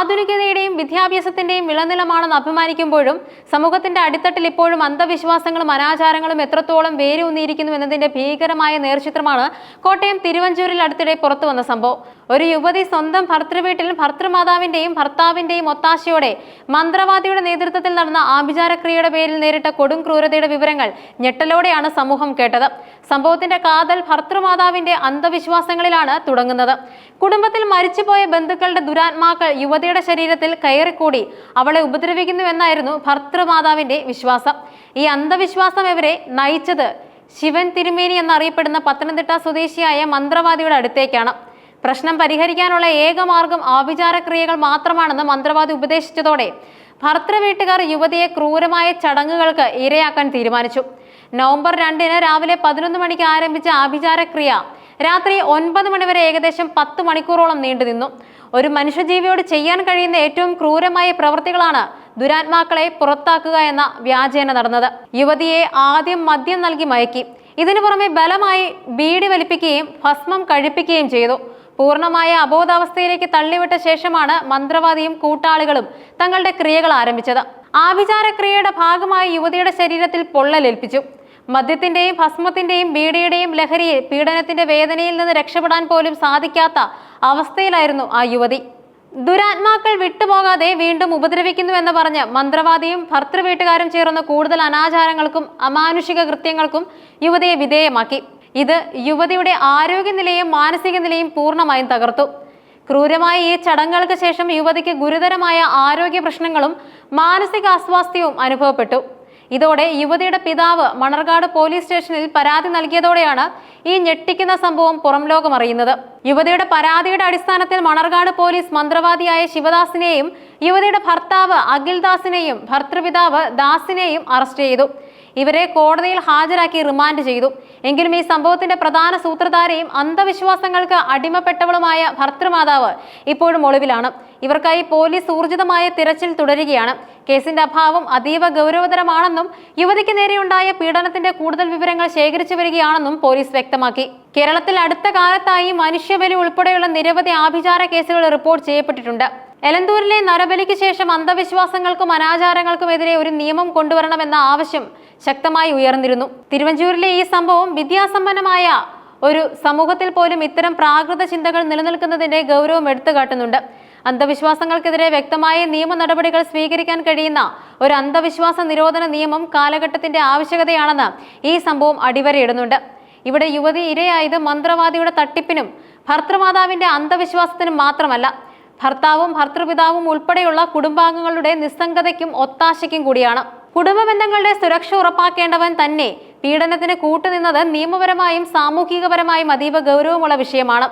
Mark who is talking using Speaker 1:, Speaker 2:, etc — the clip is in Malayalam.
Speaker 1: ആധുനികതയുടെയും വിദ്യാഭ്യാസത്തിന്റെയും വിളനിലമാണെന്ന് അഭിമാനിക്കുമ്പോഴും സമൂഹത്തിന്റെ അടിത്തട്ടിൽ ഇപ്പോഴും അന്ധവിശ്വാസങ്ങളും അനാചാരങ്ങളും എത്രത്തോളം വേരൂന്നിയിരിക്കുന്നു എന്നതിന്റെ ഭീകരമായ നേർചിത്രമാണ് കോട്ടയം തിരുവഞ്ചൂരിൽ അടുത്തിടെ പുറത്തു വന്ന സംഭവം. ഒരു യുവതി സ്വന്തം ഭർത്തൃവീട്ടിൽ ഭർത്തൃമാതാവിന്റെയും ഭർത്താവിന്റെയും ഒത്താശയോടെ മന്ത്രവാദിയുടെ നേതൃത്വത്തിൽ നടന്ന ആഭിചാരക്രിയയുടെ പേരിൽ നേരിട്ട കൊടും ക്രൂരതയുടെ വിവരങ്ങൾ ഞെട്ടലോടെയാണ് സമൂഹം കേട്ടത്. സംഭവത്തിന്റെ കാതൽ ഭർത്തൃമാതാവിന്റെ അന്ധവിശ്വാസങ്ങളിലാണ് തുടങ്ങുന്നത്. കുടുംബത്തിൽ മരിച്ചുപോയ ബന്ധുക്കളുടെ ദുരാത്മാക്കൾ യുവതിയുടെ ശരീരത്തിൽ കയറിക്കൂടി അവളെ ഉപദ്രവിക്കുന്നുവെന്നായിരുന്നു ഭർത്തൃമാതാവിന്റെ വിശ്വാസം. ഈ അന്ധവിശ്വാസം ഇവരെ നയിച്ചത് ശിവൻ തിരുമേനി എന്നറിയപ്പെടുന്ന പത്തനംതിട്ട സ്വദേശിയായ മന്ത്രവാദിയുടെ അടുത്തേക്കാണ്. പ്രശ്നം പരിഹരിക്കാനുള്ള ഏക മാർഗം ആഭിചാരക്രിയകൾ മാത്രമാണെന്ന് മന്ത്രവാദി ഉപദേശിച്ചതോടെ ഭർത്തൃ വീട്ടുകാർ യുവതിയെ ക്രൂരമായ ചടങ്ങുകൾക്ക് ഇരയാക്കാൻ തീരുമാനിച്ചു. നവംബർ രണ്ടിന് രാവിലെ പതിനൊന്ന് മണിക്ക് ആരംഭിച്ച ആഭിചാരക്രിയ രാത്രി ഒൻപത് മണിവരെ ഏകദേശം പത്ത് മണിക്കൂറോളം നീണ്ടുനിന്നു. ഒരു മനുഷ്യജീവിയോട് ചെയ്യാൻ കഴിയുന്ന ഏറ്റവും ക്രൂരമായ പ്രവൃത്തികളാണ് ദുരാത്മാക്കളെ പുറത്താക്കുക എന്ന വ്യാജേന നടന്നത്. യുവതിയെ ആദ്യം മദ്യം നൽകി മയക്കി ഇതിനു പുറമെ ബലമായി ബീഡി വലിപ്പിക്കുകയും ഭസ്മം കഴിപ്പിക്കുകയും ചെയ്തു. പൂർണമായ അബോധാവസ്ഥയിലേക്ക് തള്ളിവിട്ട ശേഷമാണ് മന്ത്രവാദിയും കൂട്ടാളികളും തങ്ങളുടെ ക്രിയകൾ ആരംഭിച്ചത്. ആഭിചാരക്രിയയുടെ ഭാഗമായി യുവതിയുടെ ശരീരത്തിൽ പൊള്ളലേൽപ്പിച്ചു. മദ്യത്തിന്റെയും ഭസ്മത്തിന്റെയും ബീഡിയുടെയും ലഹരിയിൽ പീഡനത്തിന്റെ വേദനയിൽ നിന്ന് രക്ഷപ്പെടാൻ പോലും സാധിക്കാത്ത അവസ്ഥയിലായിരുന്നു ആ യുവതി. ദുരാത്മാക്കൾ വിട്ടുപോകാതെ വീണ്ടും ഉപദ്രവിക്കുന്നുവെന്ന് പറഞ്ഞ് മന്ത്രവാദിയും ഭർത്തൃവീട്ടുകാരും ചേർന്ന് കൂടുതൽ അനാചാരങ്ങൾക്കും അമാനുഷിക കൃത്യങ്ങൾക്കും യുവതിയെ വിധേയമാക്കി. ഇത് യുവതിയുടെ ആരോഗ്യനിലയും മാനസിക നിലയും പൂർണമായും തകർത്തു. ക്രൂരമായ ഈ ചടങ്ങുകൾക്ക് ശേഷം യുവതിക്ക് ഗുരുതരമായ ആരോഗ്യ പ്രശ്നങ്ങളും മാനസിക അസ്വാസ്ഥ്യവും അനുഭവപ്പെട്ടു. ഇതോടെ യുവതിയുടെ പിതാവ് മണർകാട് പോലീസ് സ്റ്റേഷനിൽ പരാതി നൽകിയതോടെയാണ് ഈ ഞെട്ടിക്കുന്ന സംഭവം പുറം ലോകമറിയുന്നത് യുവതിയുടെ പരാതിയുടെ അടിസ്ഥാനത്തിൽ മണർകാട് പോലീസ് മന്ത്രവാദിയായ ശിവദാസിനെയും യുവതിയുടെ ഭർത്താവ് അഖിൽദാസിനെയും ഭർത്തൃപിതാവ് ദാസിനെയും അറസ്റ്റ് ചെയ്തു. ഇവരെ കോടതിയിൽ ഹാജരാക്കി റിമാൻഡ് ചെയ്തു. എങ്കിലും ഈ സംഭവത്തിന്റെ പ്രധാന സൂത്രധാരയും അന്ധവിശ്വാസങ്ങൾക്ക് അടിമപ്പെട്ടവളുമായ ഭർത്തൃമാതാവ് ഇപ്പോഴും ഒളിവിലാണ്. ഇവർക്കായി പോലീസ് ഊർജിതമായ തിരച്ചിൽ തുടരുകയാണ്. കേസിന്റെ അഭാവം അതീവ ഗൗരവതരമാണെന്നും യുവതിക്ക് നേരെയുണ്ടായ പീഡനത്തിന്റെ കൂടുതൽ വിവരങ്ങൾ ശേഖരിച്ചു വരികയാണെന്നും പോലീസ് വ്യക്തമാക്കി. കേരളത്തിൽ അടുത്ത കാലത്തായി മനുഷ്യബലി ഉൾപ്പെടെയുള്ള നിരവധി ആഭിചാര കേസുകൾ റിപ്പോർട്ട് ചെയ്യപ്പെട്ടിട്ടുണ്ട്. എലന്തൂരിലെ നരബലിക്ക് ശേഷം അന്ധവിശ്വാസങ്ങൾക്കും അനാചാരങ്ങൾക്കുമെതിരെ ഒരു നിയമം കൊണ്ടുവരണമെന്ന ആവശ്യം ശക്തമായി ഉയർന്നിരുന്നു. തിരുവഞ്ചൂരിലെ ഈ സംഭവം വിദ്യാസമ്പന്നമായ ഒരു സമൂഹത്തിൽ പോലും ഇത്തരം പ്രാകൃത ചിന്തകൾ നിലനിൽക്കുന്നതിന്റെ ഗൗരവം എടുത്തു കാട്ടുന്നുണ്ട് അന്ധവിശ്വാസങ്ങൾക്കെതിരെ വ്യക്തമായ നിയമ നടപടികൾ സ്വീകരിക്കാൻ കഴിയുന്ന ഒരു അന്ധവിശ്വാസ നിരോധന നിയമം കാലഘട്ടത്തിന്റെ ആവശ്യകതയാണെന്ന് ഈ സംഭവം അടിവരയിടുന്നുണ്ട്. ഇവിടെ യുവതി ഇരയായത് മന്ത്രവാദിയുടെ തട്ടിപ്പിനും ഭർത്തൃമാതാവിന്റെ അന്ധവിശ്വാസത്തിനും മാത്രമല്ല. ഭർത്താവും ഭർത്തൃപിതാവും ഉൾപ്പെടെയുള്ള കുടുംബാംഗങ്ങളുടെ നിസ്സംഗതയ്ക്കും ഒത്താശയ്ക്കും കൂടിയാണ്. കുടുംബ ബന്ധങ്ങളുടെ സുരക്ഷ ഉറപ്പാക്കേണ്ടവൻ തന്നെ. പീഡനത്തിന് കൂട്ടുനിന്നത് നിയമപരമായും സാമൂഹികപരമായും അതീവ ഗൗരവമുള്ള വിഷയമാണ്.